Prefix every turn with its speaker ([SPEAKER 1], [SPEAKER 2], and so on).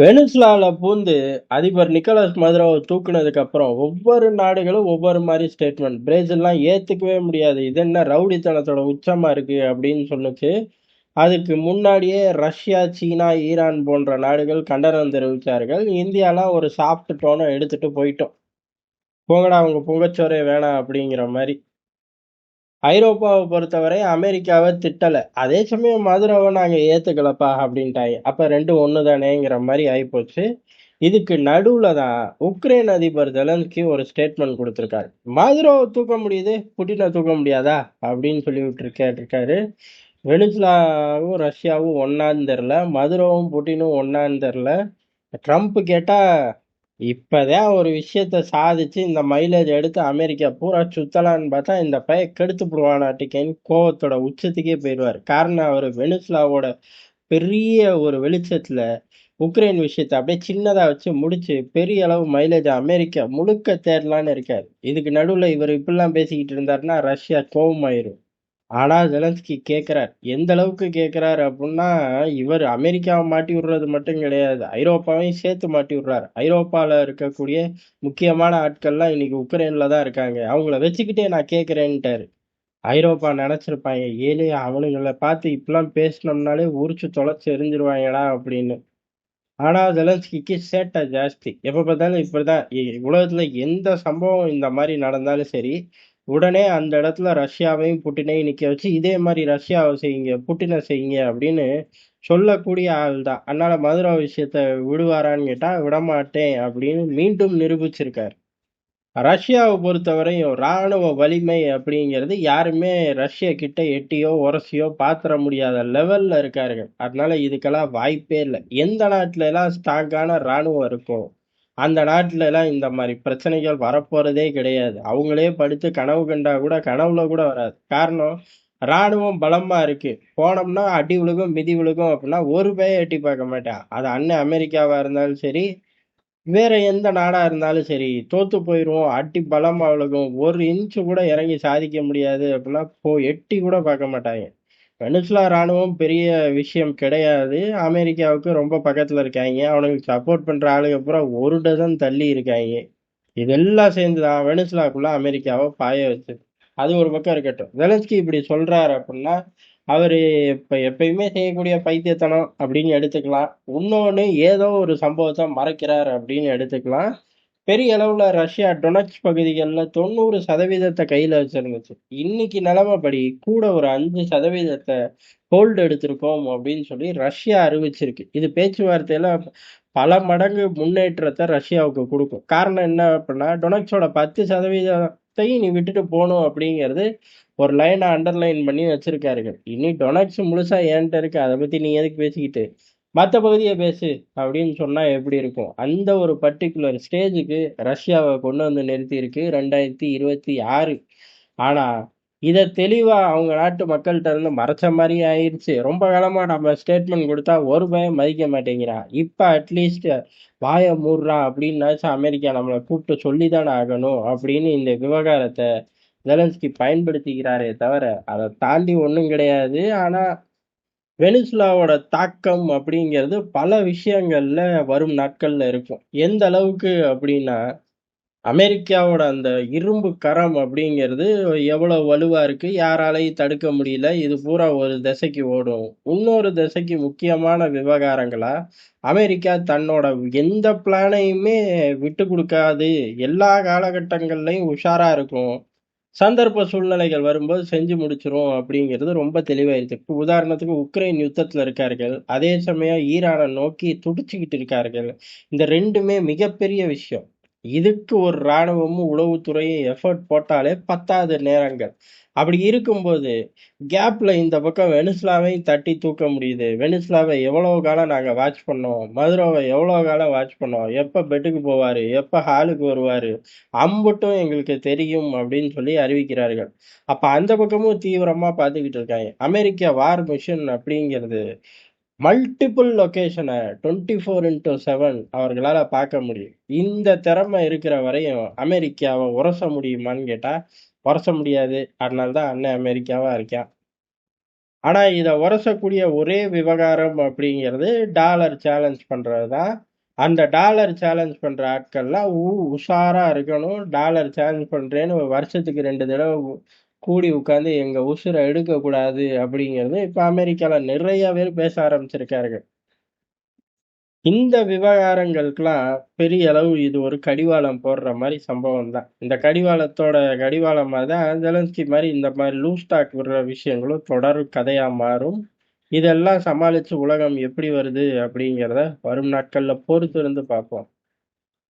[SPEAKER 1] வெனிஸ்லாவில் பூந்து அதிபர் நிக்கலஸ் மதுரோவ தூக்குனதுக்கு அப்புறம் ஒவ்வொரு நாடுகளும் ஒவ்வொரு மாதிரி ஸ்டேட்மெண்ட். பிரேசில்லாம் ஏற்றுக்கவே முடியாது. இது என்ன ரவுடித்தனத்தோட உச்சமாக இருக்குது அப்படின்னு சொல்லுச்சு அதுக்கு முன்னாடியே ரஷ்யா, சீனா, ஈரான் போன்ற நாடுகள் கண்டனம் தெரிவித்தார்கள் இந்தியாலாம் ஒரு சாஃப்ட் டோனை எடுத்துகிட்டு போயிட்டோம். போங்கடா அவங்க புங்கச்சோரே வேணாம் அப்படிங்கிற மாதிரி. ஐரோப்பாவை பொறுத்தவரை அமெரிக்காவை திட்டலை. அதே சமயம் மதுரவை நாங்கள் ஏற்றுக்கலப்பா அப்படின்ட்டாங்க. அப்போ ரெண்டும் ஒன்று தானேங்கிற மாதிரி ஆகிப்போச்சு இதுக்கு நடுவில் தான் உக்ரைன் அதிபர் ஜெலன்ஸ்கி ஒரு ஸ்டேட்மெண்ட் கொடுத்துருக்காரு. மதுரோவை தூக்க முடியுது, புட்டினை தூக்க முடியாதா? அப்படின்னு சொல்லி விட்டுரு கேட்டிருக்காரு. வெனிசுலாவும் ரஷ்யாவும் ஒன்னான்னு தெரில மதுரோவும் புட்டினும் ஒன்னான்னு தெரில ட்ரம்ப் கேட்டால் இப்பதான் ஒரு விஷயத்த சாதிச்சு இந்த மைலேஜ் எடுத்து அமெரிக்கா பூரா சுத்தலான்னு பார்த்தா இந்த பைய கெடுத்து போடுவானாட்டிக்கேன்னு கோவத்தோட உச்சத்துக்கே போயிடுவார். காரணம் அவர் வெனிசுலாவோட பெரிய ஒரு வெளிச்சத்துல உக்ரைன் விஷயத்த அப்படியே சின்னதா வச்சு முடிச்சு பெரிய அளவு மைலேஜ் அமெரிக்கா முழுக்க தேடலான்னு இருக்காரு. இதுக்கு நடுவுல இவர் இப்படிலாம் பேசிக்கிட்டு இருந்தாருன்னா ரஷ்யா கோபமாயிரும் ஆனா ஜெலன்ஸ்கி கேட்கிறார். எந்த அளவுக்கு கேட்கிறார் அப்படின்னா இவர் அமெரிக்காவை மாட்டி விடுறது மட்டும் கிடையாது. ஐரோப்பாவையும் சேர்த்து மாட்டி விடுறாரு. ஐரோப்பாவில் இருக்கக்கூடிய முக்கியமான ஆட்கள்லாம் இன்னைக்கு உக்ரைன்ல தான் இருக்காங்க. அவங்கள வச்சுக்கிட்டே நான் கேட்கிறேன்ட்டாரு. ஐரோப்பா நினைச்சிருப்பாங்க ஏழு அவனுங்களை பார்த்து இப்படிலாம் பேசினோம்னாலே உரிச்சு தொலைச்சு எரிஞ்சிருவாங்கடா அப்படின்னு. ஆனால் ஜெலன்ஸ்கிக்கு சேட்டை ஜாஸ்தி. எப்போ பார்த்தாலும் இப்படி தான் உலகத்தில் எந்த சம்பவம் இந்த மாதிரி நடந்தாலும் சரி உடனே அந்த இடத்துல ரஷ்யாவையும் புட்டினையும் நிற்க வச்சு இதே மாதிரி ரஷ்யாவை செய்யுங்க புட்டினை செய்யுங்க அப்படின்னு சொல்லக்கூடிய ஆள் தான் அதனால மதுரா விஷயத்த விடுவாரான்னு கேட்டால் விடமாட்டேன் அப்படின்னு மீண்டும் நிரூபிச்சிருக்காரு. ரஷ்யாவை பொறுத்தவரையும் ராணுவ வலிமை அப்படிங்கிறது யாருமே ரஷ்ய கிட்ட எட்டியோ உரசியோ பாத்திர முடியாத லெவல்ல இருக்காருங்க அதனால இதுக்கெல்லாம் வாய்ப்பே இல்லை. எந்த நாட்டுல எல்லாம் ஸ்ட்ராங்கான ராணுவம் இருக்கும்? அந்த நாட்டிலலாம் இந்த மாதிரி பிரச்சனைகள் வரப்போறதே கிடையாது. அவங்களே படுத்து கனவு கண்டா கூட கனவுல கூட வராது. காரணம் ராணுவம் பலமா இருக்கு. போனோம்னா அடி விழுகும், மிதி விழுகும் அப்படின்னா ஒரு பேய எட்டி பார்க்க மாட்டான். அது அண்ணன் அமெரிக்காவா இருந்தாலும் சரி, வேற எந்த நாடா இருந்தாலும் சரி, தோத்து போயிடுவோம் அட்டி பலமா விழுகும், ஒரு இன்ச்சு கூட இறங்கி சாதிக்க முடியாது அப்படின்னா போ எட்டி கூட பார்க்க மாட்டாங்க. வெனிசுலா ராணுவம் பெரிய விஷயம் கிடையாது. அமெரிக்காவுக்கு ரொம்ப பக்கத்தில் இருக்காங்க. அவனுக்கு சப்போர்ட் பண்ணுற ஆளுங்க பூரா ஒரு டசன் தள்ளி இருக்காங்க. இதெல்லாம் சேர்ந்து தான் வெனிசுலாக்குள்ளே அமெரிக்காவை பாய வச்சு அது ஒரு பக்கம் இருக்கட்டும். வெலஸ்கி இப்படி சொல்கிறாரு அப்படின்னா அவர் இப்போ எப்பயுமே செய்யக்கூடிய பைத்தியத்தனம் அப்படின்னு எடுத்துக்கலாம். இன்னொன்று ஏதோ ஒரு சம்பவத்தை மறைக்கிறார் அப்படின்னு எடுத்துக்கலாம். பெரிய அளவுல ரஷ்யா டொனட்ஸ் பகுதிகளில் தொண்ணூறு சதவீதத்தை கையில் வச்சிருந்துச்சு. இன்னைக்கு நிலமைப்படி கூட ஒரு அஞ்சு சதவீதத்தை ஹோல்டு எடுத்திருக்கோம் அப்படின்னு சொல்லி ரஷ்யா அறிவிச்சிருக்கு. இது பேச்சுவார்த்தையில பல மடங்கு முன்னேற்றத்தை ரஷ்யாவுக்கு கொடுக்கும். காரணம் என்ன அப்படின்னா டொனட்ஸோட பத்து சதவீதத்தையும் நீ விட்டுட்டு போகணும் அப்படிங்கிறது ஒரு லைனை அண்டர்லைன் பண்ணி வச்சிருக்காருங்க. இனி டொனட்ஸ் முழுசா ஏன்ட்டு இருக்கு. அதை பத்தி நீ எதுக்கு பேசிக்கிட்டு மற்ற பகுதியை பேசு அப்படின்னு சொன்னால் எப்படி இருக்கும்? அந்த ஒரு பர்டிகுலர் ஸ்டேஜுக்கு ரஷ்யாவை கொண்டு வந்து நிறுத்தியிருக்கு ரெண்டாயிரத்தி இருபத்தி ஆறு. ஆனால் இதை தெளிவாக அவங்க நாட்டு மக்கள்கிட்ட இருந்து மறைச்ச மாதிரி ஆயிடுச்சு ரொம்ப காலமாக நம்ம ஸ்டேட்மெண்ட் கொடுத்தா ஒரு பயம் மதிக்க மாட்டேங்கிறான் இப்போ அட்லீஸ்ட் வாய மூடுறான் அப்படின்னாச்சும் அமெரிக்கா நம்மளை கூப்பிட்டு சொல்லிதானே ஆகணும் அப்படின்னு இந்த விவகாரத்தை ஜெலன்ஸ்கி பயன்படுத்திக்கிறாரே தவிர அதை தாண்டி ஒன்றும் கிடையாது. ஆனால் வெனிசுலாவோட தாக்கம் அப்படிங்கிறது பல விஷயங்கள்ல வரும் நாட்கள்ல இருக்கும். எந்த அளவுக்கு அப்படின்னா, அமெரிக்காவோட அந்த இரும்பு கரம் அப்படிங்கிறது எவ்வளவு வலுவா இருக்கு, யாராலையும் தடுக்க முடியல. இது பூரா ஒரு திசைக்கு ஓடும். இன்னொரு திசைக்கு முக்கியமான விவகாரங்களா, அமெரிக்கா தன்னோட எந்த பிளானையுமே விட்டு கொடுக்காது எல்லா காலகட்டங்கள்லையும் உஷாரா இருக்கும். சந்தர்ப்ப சூழ்நிலைகள் வரும்போது செஞ்சு முடிச்சிரும் அப்படிங்கிறது ரொம்ப தெளிவாயிருச்சு. இப்போ உதாரணத்துக்கு உக்ரைன் யுத்தத்துல இருக்கார்கள். அதே சமயம் ஈரானை நோக்கி துடிச்சுக்கிட்டு இருக்கார்கள். இந்த ரெண்டுமே மிகப்பெரிய விஷயம். இதுக்கு ஒரு ராணுவமும் உளவுத்துறையும் எஃபர்ட் போட்டாலே பத்தாது நேரங்கள். அப்படி இருக்கும்போது கேப்ல இந்த பக்கம் வெனிஸ்லாவையும் தட்டி தூக்க முடியுது. வெனிஸ்லாவை எவ்வளவு காலம் நாங்க வாட்ச் பண்ணோம். மதுரோவை எவ்வளவு காலம் வாட்ச் பண்ணோம். எப்ப பெட்டுக்கு போவாரு, எப்ப ஹாலுக்கு வருவாரு, அம்பட்டும் எங்களுக்கு தெரியும் அப்படின்னு சொல்லி அறிவிக்கிறார்கள். அப்ப அந்த பக்கமும் தீவிரமா பார்த்துக்கிட்டு இருக்காங்க. அமெரிக்கா வார் மிஷன் அப்படிங்கிறது மல்டிபிள் லொக்கேஷனை டுவெண்ட்டி ஃபோர் இன்டூ செவன் அவர்களால பார்க்க முடியும். இந்த திறமை இருக்கிற வரையும் அமெரிக்காவை உரச முடியுமான்னு கேட்டால் உரச முடியாது. அதனால தான் அண்ணன் அமெரிக்காவா இருக்கான். ஆனா இதை உரசக்கூடிய ஒரே விவகாரம் அப்படிங்கிறது டாலர் சேலஞ்ச் பண்ணுறது தான். அந்த டாலர் சேலஞ்ச் பண்ற ஆட்கள்லாம் ஊ உஷாரா இருக்கணும் டாலர் சேலஞ்ச் பண்றேன்னு வருஷத்துக்கு ரெண்டு தடவை கூடி உட்காந்து எங்க உசுரை எடுக்க கூடாது அப்படிங்கிறது இப்ப அமெரிக்கால நிறைய பேர் பேச ஆரம்பிச்சிருக்காருங்க இந்த விவகாரங்களுக்கெல்லாம் பெரிய அளவு இது ஒரு கடிவாளம் போடுற மாதிரி சம்பவம் தான். இந்த கடிவாளத்தோட கடிவாளமாக தான் ஜெலன்ஸ்கி மாதிரி இந்த மாதிரி லூஸ் டாக் விடுற விஷயங்களும் தொடர் கதையாக மாறும். இதெல்லாம் சமாளித்து உலகம் எப்படி வருது அப்படிங்கிறத வரும் நாட்களில் பொறுத்து இருந்து பார்ப்போம்.